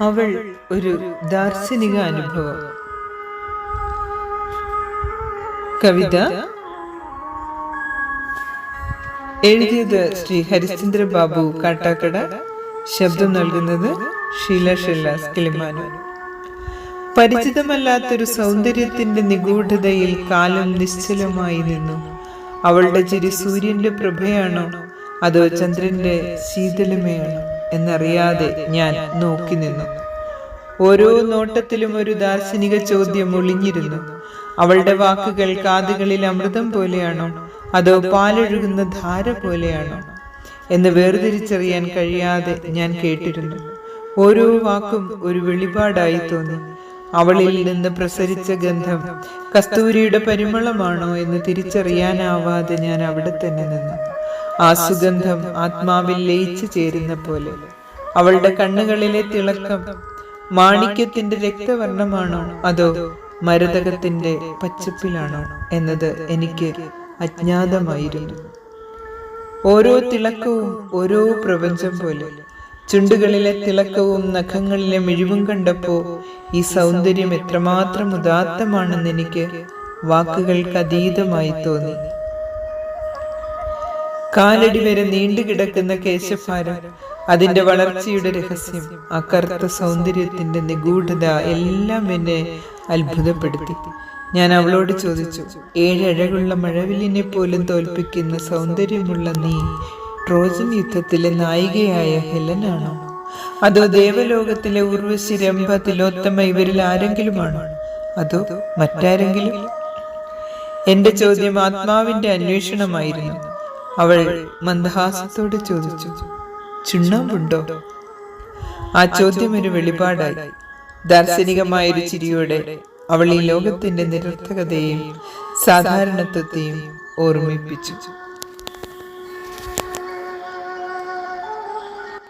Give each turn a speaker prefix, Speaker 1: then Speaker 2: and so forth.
Speaker 1: അവൾ ഒരു ദാർശനിക അനുഭവം. കവിത എഴുതിയത് ശ്രീ ഹരിശ്ചന്ദ്ര ബാബു കാട്ടാക്കട. ശബ്ദം നൽകുന്നത് ഷീല ഷെല്ലാസ് കിളിമാനൂർ പരിചിതമല്ലാത്തൊരു സൗന്ദര്യത്തിന്റെ നിഗൂഢതയിൽ കാലം നിശ്ചലമായി നിന്നു. അവളുടെ ചിരി സൂര്യന്റെ പ്രഭയാണോ? അതോ ചന്ദ്രന്റെ ശീതളമയാണോ എന്നറിയാതെ ഞാൻ നോക്കി നിന്നു ഓരോ നോട്ടത്തിലും ഒരു ദാർശനിക ചോദ്യം ഒളിഞ്ഞിരുന്നു. അവളുടെ വാക്കുകൾ കാതുകളിൽ അമൃതം പോലെയാണോ? അതോ പാലൊഴുകുന്ന ധാര പോലെയാണോ? എന്ന് വേർതിരിച്ചറിയാൻ കഴിയാതെ ഞാൻ കേട്ടിരുന്നു. ഓരോ വാക്കും ഒരു വെളിപാടായി തോന്നി. അവളിൽ നിന്ന് പ്രസരിച്ച ഗന്ധം കസ്തൂരിയുടെ പരിമളമാണോ എന്ന് തിരിച്ചറിയാനാവാതെ ഞാൻ അവിടെ തന്നെ നിന്നു. ആ സുഗന്ധം ആത്മാവിൽ ലയിച്ചു ചേരുന്ന പോലെ. അവളുടെ കണ്ണുകളിലെ തിളക്കം മാണിക്യത്തിന്റെ രക്തവർണമാണോ അതോ മരതകത്തിന്റെ പച്ചപ്പിലാണോ എന്നത് എനിക്ക് അജ്ഞാതമായിരുന്നു. ഓരോ തിളക്കവും ഓരോ പ്രപഞ്ചം പോലെ. ചുണ്ടുകളിലെ തിളക്കവും നഖങ്ങളിലെ മിഴിവും കണ്ടപ്പോ ഈ സൗന്ദര്യം എത്രമാത്രം ഉദാത്തമാണെന്ന് എനിക്ക് വാക്കുകൾക്ക് അതീതമായി തോന്നി. കാലടി വരെ നീണ്ടു കിടക്കുന്ന കേശഭാരം അതിന്റെ വളർച്ചയുടെ രഹസ്യം ആ കറുത്ത സൗന്ദര്യത്തിന്റെ നിഗൂഢത എല്ലാം എന്നെ അത്ഭുതപ്പെടുത്തി. ഞാൻ അവളോട് ചോദിച്ചു ഏഴഴകുള്ള മഴവില്ലിനെ പോലും തോൽപ്പിക്കുന്ന സൗന്ദര്യമുള്ള നീ ട്രോജൻ യുദ്ധത്തിലെ നായികയായ ഹെലനാണോ? അതോ ദേവലോകത്തിലെ ഉർവശി രംഭ തിലോത്തമ ഇവരിൽ ആരെങ്കിലുമാണോ? അതോ മറ്റാരെങ്കിലും? എന്റെ ചോദ്യം ആത്മാവിന്റെ അന്വേഷണമായിരുന്നു. അവൾ മന്ദഹാസത്തോടെ ചോദിച്ചു ചുണ്ണാമ്പുണ്ടോ ആ ചോദ്യം ഒരു വെളിപാടായി. ദാർശനികമായൊരു ചിരിയോടെ അവൾ ഈ ലോകത്തിന്റെ നിരർത്ഥകതയും സാധാരണത്വത്തെയും ഓർമ്മിപ്പിച്ചു.